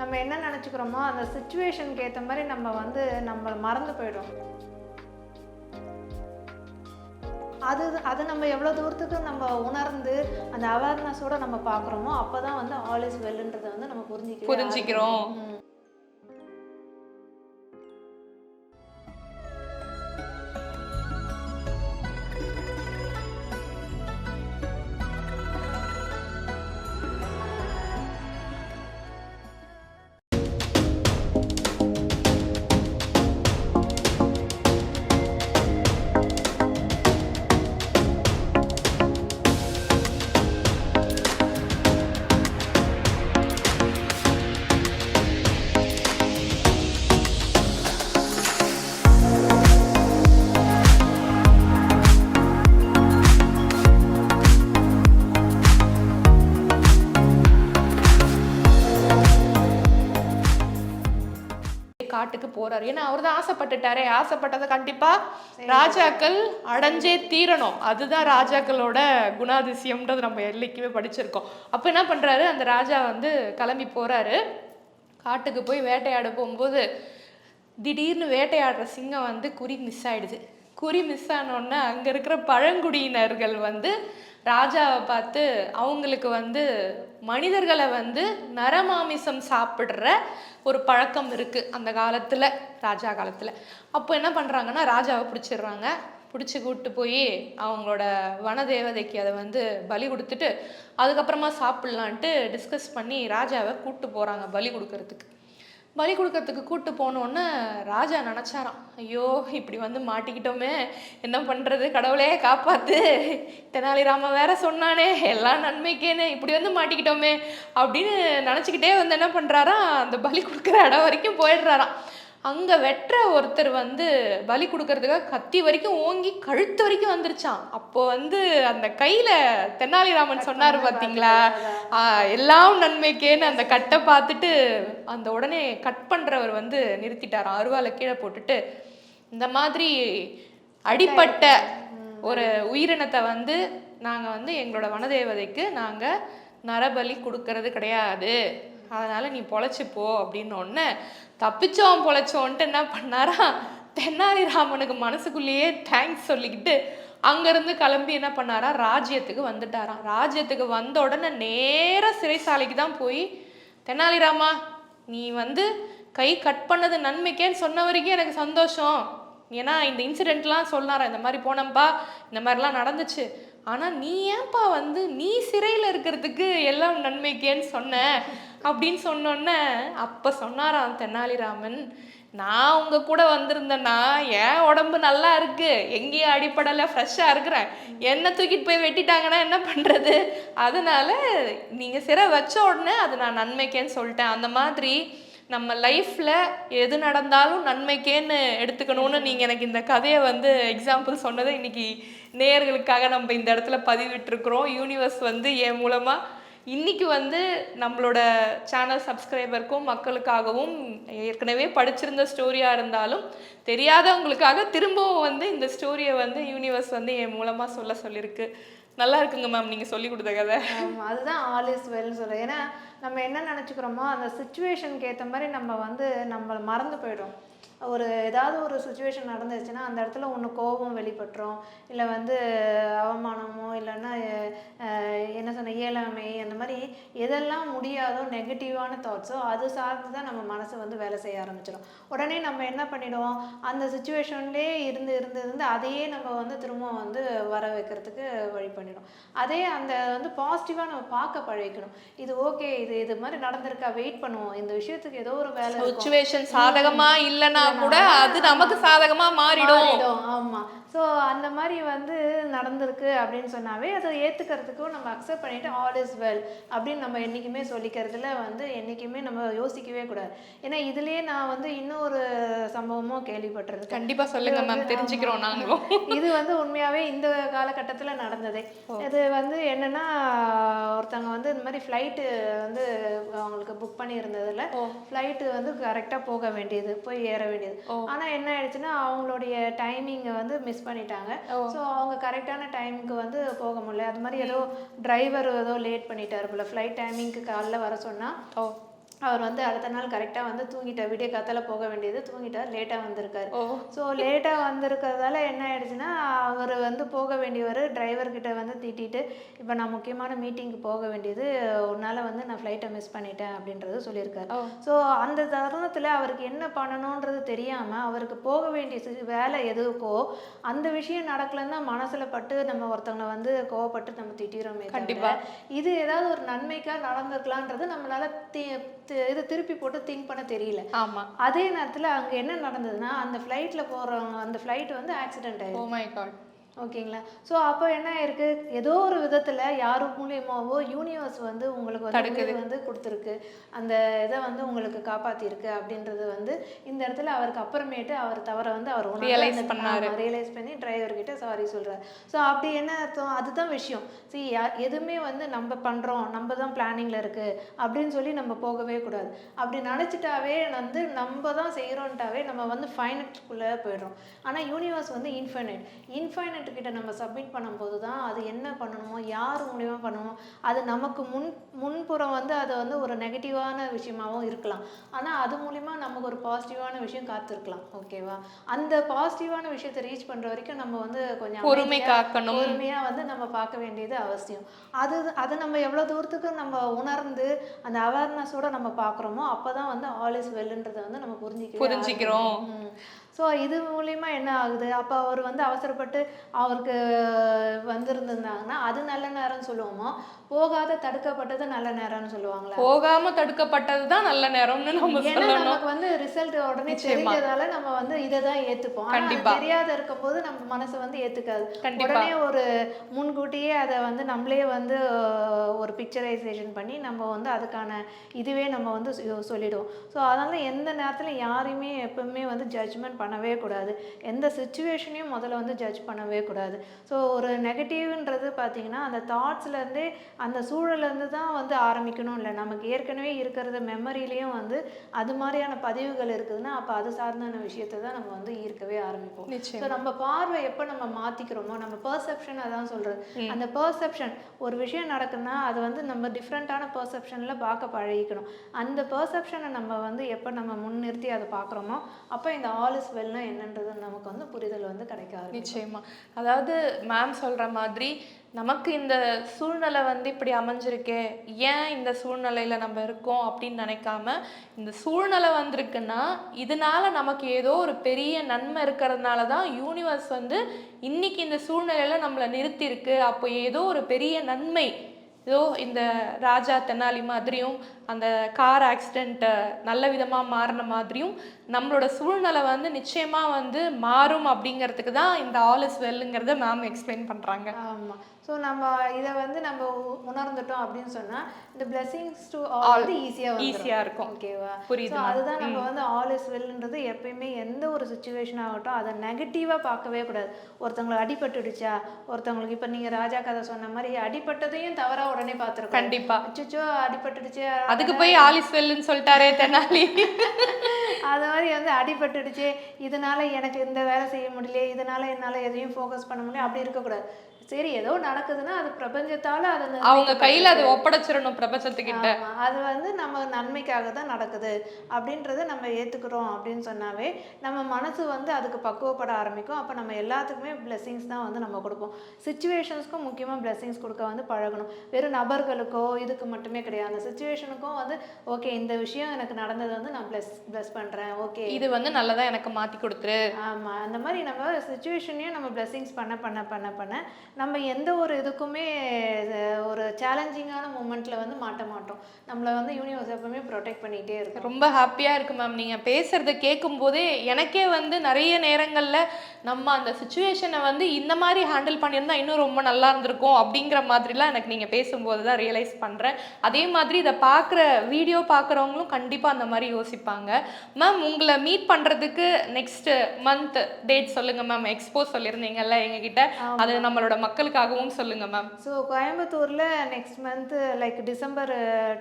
நம்ம என்ன நினச்சிக்கிறோமோ அந்த சுச்சுவேஷனுக்கு ஏற்ற மாதிரி நம்ம வந்து நம்ம மறந்து போயிடும் அது அது நம்ம எவ்வளோ தூரத்துக்கு நம்ம உணர்ந்து அந்த அவேர்னஸோட நம்ம பார்க்குறோமோ அப்போ தான் வந்து ஆல் இஸ் வெல்ன்றதை வந்து நம்ம புரிஞ்சிக்க புரிஞ்சுக்கிறோம். காட்டுக்கு போறாரு. ஏன்னா அவர் தான் ஆசைப்பட்டுட்டாரே. ஆசைப்பட்டதை கண்டிப்பா ராஜாக்கள் அடைஞ்சே தீரணும். அதுதான் ராஜாக்களோட குணாதிசயம்ன்றது நம்ம எல்லைக்குமே படிச்சிருக்கோம். அப்ப என்ன பண்றாரு? அந்த ராஜா வந்து கிளம்பி போறாரு. காட்டுக்கு போய் வேட்டையாட போகும்போது திடீர்னு வேட்டையாடுற சிங்கம் வந்து குறி மிஸ் ஆயிடுது. குறி மிஸ் ஆனோடனே அங்கே இருக்கிற பழங்குடியினர்கள் வந்து ராஜாவை பார்த்து அவங்களுக்கு வந்து மனிதர்களை வந்து நரமாமிசம் சாப்பிட்ற ஒரு பழக்கம் இருக்குது அந்த காலத்தில் ராஜா காலத்தில். அப்போ என்ன பண்ணுறாங்கன்னா ராஜாவை பிடிச்சிடுறாங்க. பிடிச்சி கூப்பிட்டு போய் அவங்களோட வனதேவதைக்கு அதை வந்து பலி கொடுத்துட்டு அதுக்கப்புறமா சாப்பிட்லான்ட்டு டிஸ்கஸ் பண்ணி ராஜாவை கூப்பிட்டு போகிறாங்க பலி கொடுக்கறதுக்கு. பலி கொடுக்கறதுக்கு கூட்டு போனோன்னே ராஜா நினச்சாராம். ஐயோ இப்படி வந்து மாட்டிக்கிட்டோமே என்ன பண்ணுறது கடவுளே காப்பாற்று தெனாலிராம வேற சொன்னானே எல்லாம் நன்மைக்கேன்னு இப்படி வந்து மாட்டிக்கிட்டோமே அப்படின்னு நினச்சிக்கிட்டே வந்து என்ன பண்ணுறாராம் அந்த பலி கொடுக்குற இடம் வரைக்கும் போயிடுறாராம். அங்கே வெட்டுற ஒருத்தர் வந்து பலி கொடுக்கறதுக்காக கத்தி வரைக்கும் ஓங்கி கழுத்து வரைக்கும் வந்துருச்சான் அப்போ வந்து அந்த கையில் தெனாலிராமன் சொன்னார் பார்த்தீங்களா எல்லாம் நன்மைக்கேன்னு அந்த கட்டை பார்த்துட்டு அந்த உடனே கட் பண்றவர் வந்து நிறுத்திட்டாராம் அருவாலை கீழே போட்டுட்டு இந்த மாதிரி அடிப்பட்ட ஒரு உயிரினத்தை வந்து நாங்க வந்து எங்களோட வனதேவதைக்கு நாங்க நரபலி கொடுக்கறது கிடையாது. அதனால் நீ பொழைச்சு போ அப்படின்னு ஒன்று தப்பிச்சோம் பொழைச்சோன்ட்டு என்ன பண்ணாரா? தென்னாலிராமனுக்கு மனசுக்குள்ளேயே தேங்க்ஸ் சொல்லிக்கிட்டு அங்கேருந்து கிளம்பி என்ன பண்ணாரா? ராஜ்யத்துக்கு வந்துட்டாராம். ராஜ்யத்துக்கு வந்த உடனே நேராக சிறைசாலைக்கு தான் போய் தெனாலிராமா நீ வந்து கை கட் பண்ணது நன்மைக்கேன்னு சொன்ன வரைக்கும் எனக்கு சந்தோஷம். ஏன்னா இந்த இன்சிடெண்ட்லாம் சொன்னாரா? இந்த மாதிரி போனப்பா இந்த மாதிரிலாம் நடந்துச்சு. ஆனால் நீ ஏன்பா வந்து நீ சிறையில் இருக்கிறதுக்கு எல்லாம் நன்மைக்கேன்னு சொன்ன? அப்படின்னு சொன்னோன்னே அப்போ சொன்னாராம் தெனாலிராமன் நான் உங்கள் கூட வந்திருந்தேன்னா என் உடம்பு நல்லா இருக்கு. எங்கேயும் அடிப்படலை ஃப்ரெஷ்ஷாக இருக்கிறேன். என்ன தூக்கிட்டு போய் வெட்டிட்டாங்கன்னா என்ன பண்ணுறது அதனால நீங்கள் சிறை வச்ச உடனே அது நான் நன்மைக்கேன்னு சொல்லிட்டேன். அந்த மாதிரி நம்ம லைஃப்பில் எது நடந்தாலும் நன்மைக்கேன்னு எடுத்துக்கணும்னு நீங்கள் எனக்கு இந்த கதையை வந்து எக்ஸாம்பிள் சொன்னதை இன்னைக்கு நேயர்களுக்காக நம்ம இந்த இடத்துல பதிவிட்டுருக்குறோம். யூனிவர்ஸ் வந்து என் மூலமாக இன்றைக்கி வந்து நம்மளோட சேனல் சப்ஸ்கிரைபருக்கும் மக்களுக்காகவும் ஏற்கனவே படிச்சிருந்த ஸ்டோரியாக இருந்தாலும் தெரியாதவங்களுக்காக திரும்பவும் வந்து இந்த ஸ்டோரியை வந்து யூனிவர்ஸ் வந்து என் மூலமாக சொல்ல சொல்லியிருக்கு நல்லா இருக்குங்க மேம் நீங்கள் சொல்லி கொடுத்த கதை. அதுதான் ஆல் இஸ் வெல் சொல்ல ஏன்னா நம்ம என்ன நினச்சிக்கிறோமோ அந்த சுச்சுவேஷனுக்கு ஏற்ற மாதிரி நம்ம வந்து நம்மளை மறந்து போயிடும் ஒரு ஏதாவது ஒரு சுச்சுவேஷன் நடந்துச்சுன்னா அந்த இடத்துல ஒன்று கோபம் வெளிப்பட்டுரும். இல்லை வந்து அவமானமோ இல்லைன்னா என்ன சொன்ன இயலாமை அந்த மாதிரி எதெல்லாம் முடியாதோ நெகட்டிவான தாட்ஸோ அது சார்ந்து தான் நம்ம மனசு வந்து வேலை செய்ய ஆரம்பிச்சிடும் உடனே நம்ம என்ன பண்ணிடுவோம்? அந்த சுச்சுவேஷன்லேயே இருந்து இருந்து இருந்து அதையே நம்ம வந்து திரும்ப வந்து வர வைக்கிறதுக்கு வழி பண்ணிடும். அதே அந்த வந்து பாசிட்டிவாக நம்ம பார்க்க பழகிக்கணும். இது ஓகே இது இது மாதிரி நடந்திருக்கா வெயிட் பண்ணுவோம். இந்த விஷயத்துக்கு ஏதோ ஒரு வேலை. சுச்சுவேஷன் சாதகமா இல்லைன்னா கூட அது நமக்கு சாதகமா மாறிடும். ஆமா. ஸோ அந்த மாதிரி வந்து நடந்திருக்கு அப்படின்னு சொன்னாவே அதை ஏற்றுக்கிறதுக்கும் நம்ம அக்செப்ட் பண்ணிட்டு ஆல் இஸ் வெல் அப்படின்னு நம்ம என்றைக்குமே சொல்லிக்கிறதுல வந்து என்றைக்குமே நம்ம யோசிக்கவே கூடாது. ஏன்னா இதுலயே நான் வந்து இன்னொரு சம்பவமும் கேள்விப்பட்டிருக்கேன். கண்டிப்பா சொல்லுங்க மேம் தெரிஞ்சுக்கிறோம் நாங்களும் இது வந்து உண்மையாவே இந்த காலகட்டத்துல நடந்ததே. இது வந்து என்னன்னா ஒருத்தவங்க வந்து இந்த மாதிரி ஃப்ளைட்டு வந்து அவங்களுக்கு புக் பண்ணி இருந்ததுல ஃப்ளைட்டு வந்து கரெக்டாக போக வேண்டியது போய் ஏற வேண்டியது. ஆனா என்ன ஆயிடுச்சுன்னா அவங்களுடைய டைமிங்கை வந்து மிஸ் பண்ணிட்டாங்க. ஸோ அவங்க கரெக்டான டைமுக்கு வந்து போக முடியல. அது மாதிரி ஏதோ டிரைவர் ஏதோ லேட் பண்ணிட்டாரு போல. ஃப்ளைட் டைமிங்க்கு காலைல வர சொன்னா ஓ. அவர் வந்து அடுத்த நாள் கரெக்டாக வந்து தூங்கிட்டார். விடிய காத்தால போக வேண்டியது தூங்கிட்டார். லேட்டாக வந்திருக்காரு. ஸோ லேட்டாக வந்திருக்கிறதால என்ன ஆயிடுச்சுன்னா அவர் வந்து போக வேண்டியவர் டிரைவர்கிட்ட வந்து திட்டிட்டு இப்போ நான் முக்கியமான மீட்டிங்க்கு போக வேண்டியது உன்னால் வந்து நான் ஃப்ளைட்டை மிஸ் பண்ணிட்டேன் அப்படின்றது சொல்லியிருக்காரு. ஸோ அந்த தருணத்தில் அவருக்கு என்ன பண்ணணுன்றது தெரியாமல் அவருக்கு போக வேண்டிய வேலை எதுக்கோ அந்த விஷயம் நடக்கலன்னு மனசில் பட்டு நம்ம ஒருத்தவங்களை வந்து கோவப்பட்டு நம்ம திட்டிடுறோமே தவிர, கண்டிப்பா. இது ஏதாவது ஒரு நன்மைக்காக நடந்திருக்கலான்றது நம்மளால இது திருப்பி போட்டு திங்க் பண்ண தெரியல. ஆமா. அதே நேரத்தில் அங்கே என்ன நடந்ததுன்னா அந்த ஃப்ளைட்டில் போகிறவங்க அந்த ஃப்ளைட் வந்து ஆக்சிடென்ட் ஓ ஆயிடுச்சு மை காட் ஓகேங்களா? ஸோ அப்போ என்ன ஆயிருக்கு? ஏதோ ஒரு விதத்தில் யாரு மூலியமாவோ யூனிவர்ஸ் வந்து உங்களுக்கு வந்து வந்து கொடுத்துருக்கு. அந்த இதை வந்து உங்களுக்கு காப்பாத்திருக்கு அப்படின்றது வந்து இந்த இடத்துல அவருக்கு அப்புறமேட்டு அவர் தவற வந்து அவர் Realize பண்ணாரு. ரியலைஸ் பண்ணி டிரைவர் கிட்ட சாரி சொல்றாரு. ஸோ அப்படி என்ன அர்த்தம்? அதுதான் விஷயம். யா- எதுவுமே வந்து நம்ம பண்றோம். நம்ம தான் பிளானிங்ல இருக்கு அப்படின்னு சொல்லி நம்ம போகவே கூடாது. அப்படி நினச்சிட்டாவே வந்து நம்ம தான் செய்கிறோன்ட்டாவே நம்ம வந்து ஃபைனட்குள்ளே போயிடுறோம். ஆனால் யூனிவர்ஸ் வந்து இன்ஃபைனைட் இன்ஃபைனைட் கிட்ட நம்ம சப்மிட் பண்ணும்போது தான் அது என்ன பண்ணணுமோ யார் மூலியமா பண்ணணுமோ அது நமக்கு முன் முன்புறம் வந்து அது வந்து ஒரு நெகட்டிவான விஷயமாவும் இருக்கலாம். ஆனால் அது மூலிமா நமக்கு ஒரு பாசிட்டிவான விஷயம் காத்திருக்கலாம். ஓகேவா அந்த பாசிட்டிவான விஷயத்தை ரீச் பண்ற வரைக்கும் நம்ம வந்து கொஞ்சம் பொறுமை காக்கணும். பொறுமையா வந்து நம்ம பார்க்க வேண்டியது அவசியம். அது அதை நம்ம எவ்வளவு தூரத்துக்கு நம்ம உணர்ந்து அந்த அவேர்னஸோட நம்ம பார்க்குறோமோ அப்பதான் வந்து ஆல் இஸ் வெல்ன்றதை வந்து நம்ம புரிஞ்சுக்க புரிஞ்சுக்கிறோம். ஸோ இது மூலியமா என்ன ஆகுது? அப்போ அவர் வந்து அவசரப்பட்டு அவருக்கு வந்திருந்திருந்தாங்கன்னா அது நல்ல நேரம்னு சொல்லுவோமோ? போகாத தடுக்கப்பட்டது நல்ல நேரம்னு சொல்லுவாங்களா? போகாம தடுக்கப்பட்டது தான் நல்ல நேரம்னு நம்ம ஏன்னா நமக்கு வந்து ரிசல்ட் உடனே. தெரிஞ்சதால நம்ம வந்து இதை தான் ஏத்துப்போம். அது கண்டிப்பா. தெரியாத இருக்கும்போது நம்ம மனசு வந்து ஏத்துக்காது. கண்டிப்பா. உடனே ஒரு முன்கூட்டியே அதை வந்து நம்மளே வந்து ஒரு பிக்சரைசேஷன் பண்ணி நம்ம வந்து அதுக்கான இதுவே நம்ம வந்து சொல்லிடுவோம். ஸோ அதனால எந்த நேரத்துல யாரையுமே எப்பவுமே வந்து ஜட்ஜ்மெண்ட் பண்ணவே கூடாது. எந்த சுச்சுவேஷனையும் முதல்ல வந்து ஜட்ஜ் பண்ணவே கூடாது. ஸோ ஒரு நெகட்டிவ்ன்றது பார்த்தீங்கன்னா அந்த தாட்ஸ்லேருந்தே அந்த சூழல்லேருந்து தான் வந்து ஆரம்பிக்கணும் இல்லை. நமக்கு ஏற்கனவே இருக்கிறது மெமரியிலையும் வந்து அது மாதிரியான பதிவுகள் இருக்குதுன்னா அப்போ அது சார்ந்தான விஷயத்தை தான் நம்ம வந்து ஈர்க்கவே ஆரம்பிப்போம். ஸோ நம்ம பார்வை எப்போ நம்ம மாற்றிக்கிறோமோ நம்ம பெர்செப்ஷன் அதான் சொல்கிறது அந்த பெர்செப்ஷன் ஒரு விஷயம் நடக்குதுன்னா அது வந்து நம்ம டிஃப்ரெண்ட்டான பெர்செப்ஷனில் பார்க்க பழகிக்கணும். அந்த பெர்செப்ஷனை நம்ம வந்து எப்போ நம்ம முன்னிறுத்தி அதை பார்க்குறோமோ அப்போ இந்த ஆல் இஸ் வெல்னா என்னன்றது நமக்கு வந்து புரிதல் வந்து கிடைக்காது நிச்சயமா. அதாவது மேம் சொல்ற மாதிரி நமக்கு இந்த சூழ்நிலை வந்து இப்படி அமைஞ்சிருக்கே ஏன் இந்த சூழ்நிலையில நம்ம இருக்கோம் அப்படின்னு நினைக்காம இந்த சூழ்நிலை வந்திருக்குன்னா இதனால நமக்கு ஏதோ ஒரு பெரிய நன்மை இருக்கிறதுனால தான் யூனிவர்ஸ் வந்து இன்னைக்கு இந்த சூழ்நிலையில நம்மளை நிறுத்தியிருக்கு. அப்போ ஏதோ ஒரு பெரிய நன்மை ஏதோ இந்த ராஜா தெனாலி மாதிரியும் அந்த கார் ஆக்சிடெண்ட்டை நல்ல விதமாக மாறின மாதிரியும் நம்மளோட சூழ்நிலை வந்து நிச்சயமாக வந்து மாறும் அப்படிங்கிறதுக்கு தான் இந்த ஆல் இஸ் வெல்லுங்கிறத மேம் எக்ஸ்பிளைன் பண்ணுறாங்க ஆமாம் ஸோ நம்ம இதை வந்து நம்ம உணர்ந்துட்டோம் அப்படின்னு சொன்னா இந்த பிளெஸிங்ஸ் டு ஆல் வந்து ஈஸியா ஈஸியா இருக்கும். ஓகேவா புரியுது. அதுதான் நம்ம வந்து ஆல் இஸ் வெல்ன்றது எப்பயுமே எந்த ஒரு சுச்சுவேஷன் ஆகட்டும் அதை நெகட்டிவா பார்க்கவே கூடாது. ஒருத்தவங்களுக்கு அடிபட்டுடுச்சா ஒருத்தவங்களுக்கு இப்போ நீங்க ராஜா கதை சொன்ன மாதிரி அடிபட்டதையும் தவறா உடனே பார்த்துருக்கோம். கண்டிப்பா. அச்சோ அடிபட்டுடுச்சு. அதுக்கு போய் ஆல் இஸ் வெல்லுன்னு சொல்லிட்டாரே தெனாலி. அது மாதிரி வந்து அடிபட்டுடுச்சு இதனால எனக்கு இந்த வேலை செய்ய முடியல இதனால என்னால எதையும் ஃபோக்கஸ் பண்ண முடியல அப்படி இருக்கக்கூடாது. சரி ஏதோ நடக்குதுன்னா அது பிரபஞ்சத்தால அது அவங்க கையில அதை ஒப்படைச்சிடணும் பிரபஞ்சத்துக்கிட்ட. அது வந்து நம்ம நன்மைக்காக தான் நடக்குது அப்படின்றத நம்ம ஏத்துக்கிறோம் அப்படின்னு சொன்னாவே நம்ம மனசு வந்து அதுக்கு பக்குவப்பட ஆரம்பிக்கும். அப்போ நம்ம எல்லாத்துக்குமே blessings தான் வந்து நம்ம கொடுப்போம். சுச்சுவேஷன்ஸ்க்கும் முக்கியமாக blessings கொடுக்க வந்து பழகணும். வெறும் நபர்களுக்கோ இதுக்கு மட்டுமே கிடையாது. அந்த சுச்சுவேஷனுக்கும் வந்து ஓகே இந்த விஷயம் எனக்கு நடந்தது வந்து நான் ப்ளஸ் ப்ளஸ் பண்ணுறேன் ஓகே இது வந்து நல்லதா எனக்கு மாத்தி கொடுத்துரு. ஆமா அந்த மாதிரி நம்ம சுச்சுவேஷனையும் நம்ம blessings பண்ண பண்ண பண்ண பண்ண நம்ம எந்த ஒரு இதுக்குமே ஒரு சேலஞ்சிங்கான மூமெண்ட்ல வந்து மாட்ட மாட்டோம். நம்மளை வந்து யூனிவர்ஸ் எப்பவுமே ப்ரொடெக்ட் பண்ணிகிட்டே இருக்கும். ரொம்ப ஹாப்பியாக இருக்கு மேம் நீங்கள் பேசுகிறத கேட்கும்போதே எனக்கே வந்து நிறைய நேரங்களில் நம்ம அந்த சுச்சுவேஷனை வந்து இந்த மாதிரி ஹேண்டில் பண்ணியிருந்தா இன்னும் ரொம்ப நல்லா இருந்திருக்கும் அப்படிங்கிற மாதிரிலாம் எனக்கு நீங்கள் பேசும்போது தான் ரியலைஸ் பண்ணுறேன் அதே மாதிரி இதை பார்க்குற வீடியோ பார்க்குறவங்களும் கண்டிப்பாக அந்த மாதிரி யோசிப்பாங்க. மேம் உங்களை மீட் பண்ணுறதுக்கு நெக்ஸ்ட் மந்த் டேட் சொல்லுங்கள் மேம் எக்ஸ்போ சொல்லியிருந்தீங்கல்ல எங்ககிட்ட. அது நம்மளோட மக்களுக்காகவும் சொல்லுங்கள் மேம் ஸோ கோயம்புத்தூரில் next month like December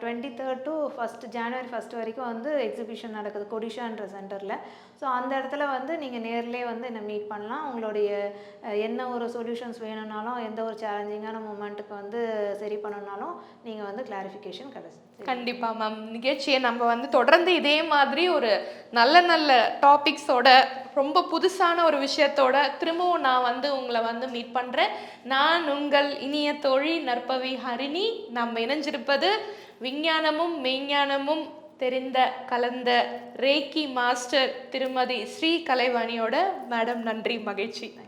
twenty third to first January first வரைக்கும் வந்து எக்ஸிபிஷன் நடக்குது கொடிஷான்ற சென்டரில் ஸோ அந்த இடத்துல வந்து நீங்கள் நேர்லயே வந்து என்னை மீட் பண்ணலாம். உங்களுடைய என்ன ஒரு சொல்யூஷன்ஸ் வேணும்னாலும் எந்த ஒரு சேலஞ்சிங்கான மூமெண்ட்டுக்கு வந்து சரி பண்ணணும்னாலும் நீங்கள் வந்து கிளாரிஃபிகேஷன் கிடச்சி கண்டிப்பா மேம் நிகழ்ச்சியை நம்ம வந்து தொடர்ந்து இதே மாதிரி ஒரு நல்ல நல்ல டாபிக்ஸோட ரொம்ப புதுசான ஒரு விஷயத்தோட திரும்பவும் நான் வந்து உங்களை வந்து மீட் பண்றேன். நான் உங்கள் இனிய தோழி நற்பவி ஹரிணி. நம்ம இணைஞ்சிருப்பது விஞ்ஞானமும் மெய்ஞானமும் தெரிந்த கலந்த ரேக்கி மாஸ்டர் திருமதி ஸ்ரீ கலைவாணியோட மேடம் நன்றி மகிழ்ச்சி.